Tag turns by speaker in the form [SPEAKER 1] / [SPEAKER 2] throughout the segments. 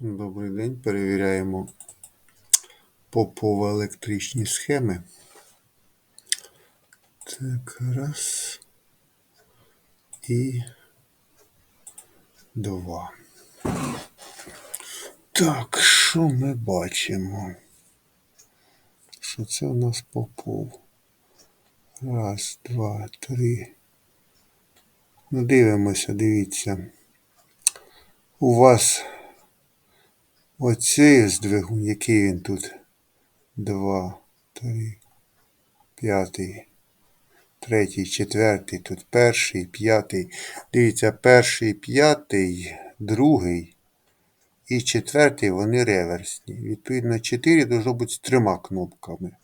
[SPEAKER 1] Добрий день. Перевіряємо попово-електричні схеми. Так, раз. І два. Так, що ми бачимо? Що це у нас попов? Раз, два, три. Ну, дивимося, дивіться. У вас оцей ось двигун, який він тут? Два, три, п'ятий, третій, четвертий, тут перший, п'ятий. Дивіться, перший, п'ятий, другий і четвертий вони реверсні. Відповідно, 4 должно бути з трьома кнопками.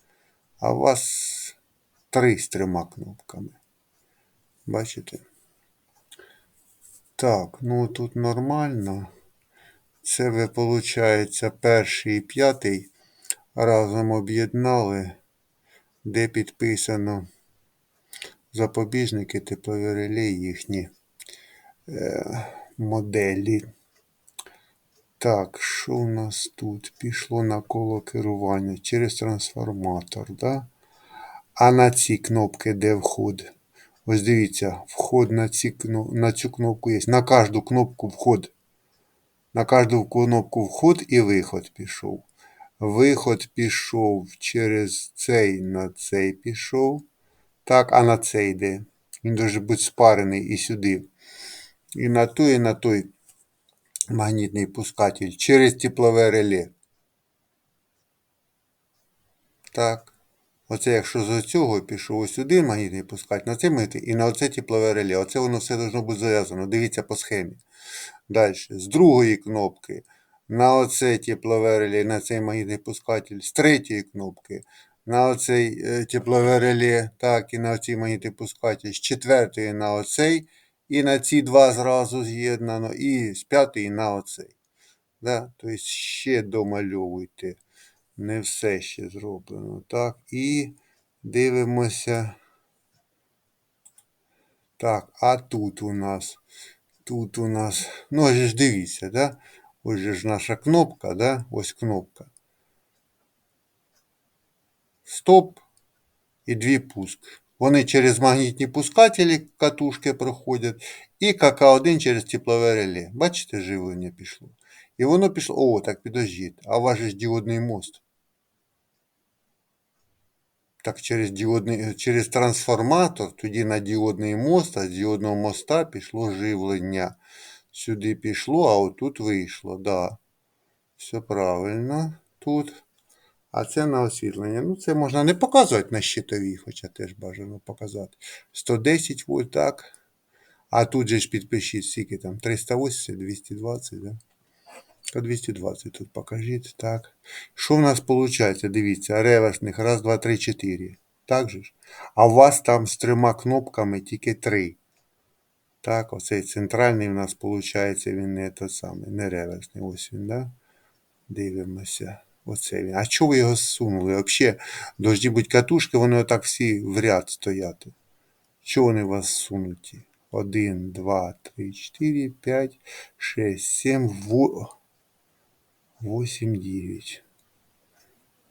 [SPEAKER 1] А у вас три з трьома кнопками. Бачите? Так, ну тут нормально. Це ви, виходить, перший і п'ятий разом об'єднали, де підписано запобіжники теплові реле їхні е, моделі. Так, що у нас тут? Пішло на коло керування через трансформатор, да? А на ці кнопки де вход? Ось дивіться, вход на, ці, на цю кнопку є. На кожну кнопку вход. На кожну кнопку вход і виход пішов. Виход пішов через цей на цей пішов. Так, а на цей йде. Він може бути спарений і сюди. І на той, і на той магнітний пускатель через теплове реле. Так. Оце якщо з цього пішов сюди магнітний пускатель, на це магнітний і на оце теплове реле. Оце воно все должно бути зав'язано. Дивіться по схемі. Далі. З другої кнопки на оце теплове реле, на цей магнітний пускатель. З третьої кнопки на оцей е, теплове реле, так, і на оцей магнітний пускатель. З четвертої на оцей. І на ці два зразу з'єднано, і з п'ятої на оцей. Да? Тобто ще домальовуйте. Не все ще зроблено. Так, і дивимося. Так, а тут у нас, тут у нас, ну ось ж дивіться, да? Ось же ж наша кнопка, да? Ось кнопка. Стоп і дві пуск. Вони через магнітні пускателі катушки проходять. І КК1 через теплове реле. Бачите, живлення пішло. І воно пішло. О, так підождіть. А у вас ж діодний мост. Так, через діодний, через трансформатор, тоді на діодний мост, а з діодного моста пішло живлення. Сюди пішло, а отут вийшло. Да. Все правильно тут. А це на освітлення. Ну, це можна не показувати на щитовій, хоча теж бажано показати. 110 вольт, так. А тут же ж підпишіть, скільки там, 380, 220, да? То 220 тут покажіть. Так. Що в нас виходить? Дивіться, реверсних. Раз, два, три, чотири. Так же ж? А у вас там з трьома кнопками тільки три. Так, оцей центральний у нас виходить, він не той самий, не реверсний. Ось він, да? Дивимося. Оце він. А чого ви його зсунули? Взагалі, дожді будь катушки, вони отак всі в ряд стояти. Чого вони у вас сунуті? 1, 2, 3, 4, 5, 6, 7, 8, 9.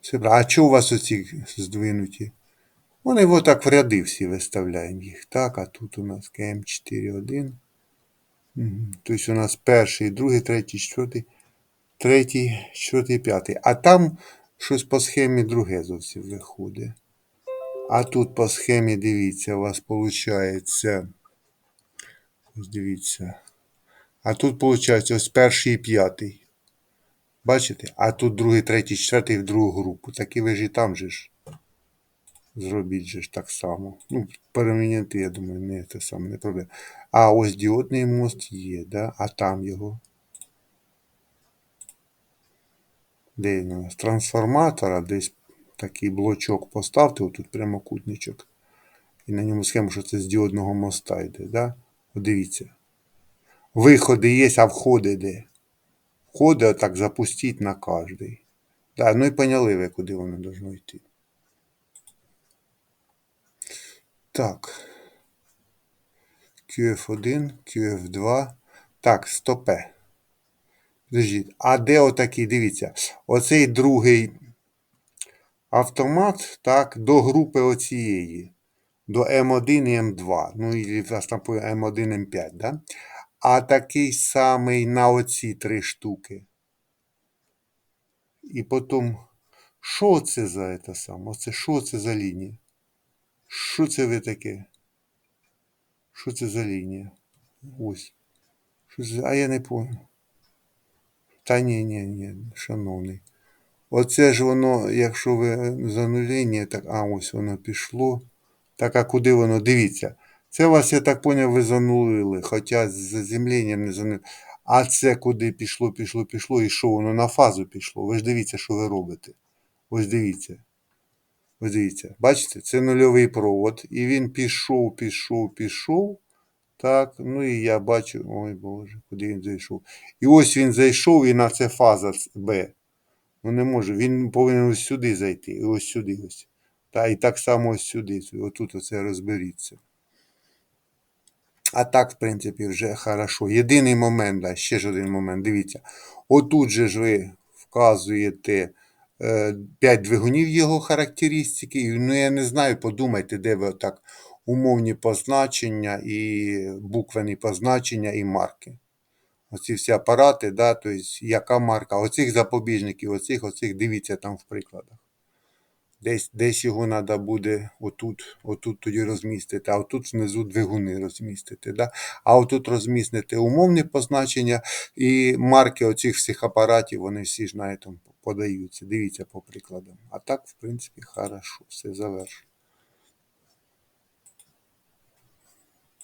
[SPEAKER 1] Все. А чого у вас оці здвинуті? Вони вот так в ряди всі виставляємо їх. Так, а тут у нас КМ4, 1. Угу. Тобто у нас перший, другий, третій, четвертий, третій, четвертий, п'ятий. А там щось по схемі друге зовсім виходить. А тут по схемі, дивіться, у вас виходить. Ось дивіться. А тут, виходить, ось перший і п'ятий. Бачите? А тут другий, третій, четвертий в другу групу. Так і ви ж і там же ж. Зробіть же ж так само. Ну, переміняти, я думаю, не те саме, не проблема. А ось діодний мост є, да? а там його. Де він у нас? Трансформатора, десь такий блочок поставте, отут прямокутничок. І на ньому схему, що це з діодного моста йде. Да? Дивіться. Виходи є, а входи де. Входи отак запустіть на кожний. Да, ну і поняли ви, куди воно должно йти. Так. QF1, QF2. Так, стопе. Подождіть, а де отакий, дивіться, оцей другий автомат, так, до групи оцієї, до М1 і М2, ну і власне М1, М5, да? А такий самий на оці три штуки. І потім, що це за це саме? Оце що це за лінія? Що це ви таке? Що це за лінія? Ось. Що це? А я не пам'ятаю. Та ні, ні, ні, шановний. Оце ж воно, якщо ви зануління, так, а ось воно пішло. Так, а куди воно? Дивіться. Це вас, я так поняв, ви занулили, хоча з заземленням не занулили. А це куди пішло, пішло, пішло, і що воно на фазу пішло? Ви ж дивіться, що ви робите. Ось дивіться. Ось дивіться. Бачите, це нульовий провод. І він пішов, пішов, пішов. Так, ну і я бачу, ой Боже, куди він зайшов. І ось він зайшов, і на це фаза Б. Ну не може. Він повинен ось сюди зайти. І ось сюди ось. Та і так само ось сюди. Отут оце розберіться. А так, в принципі, вже хорошо. Єдиний момент, да, ще ж один момент. Дивіться. Отут же ж ви вказуєте 5 двигунів його характеристики. Ну, я не знаю, подумайте, де ви так умовні позначення і буквені позначення і марки. Оці всі апарати, да, тобто яка марка, оцих запобіжників, оцих, оцих, дивіться там в прикладах. Десь десь його треба буде отут, отут тоді розмістити, а отут знизу двигуни розмістити. Да? А отут розмістити умовні позначення і марки оцих всіх апаратів, вони всі ж на цьому подаються. Дивіться по прикладам. А так, в принципі, хорошо, все завершено.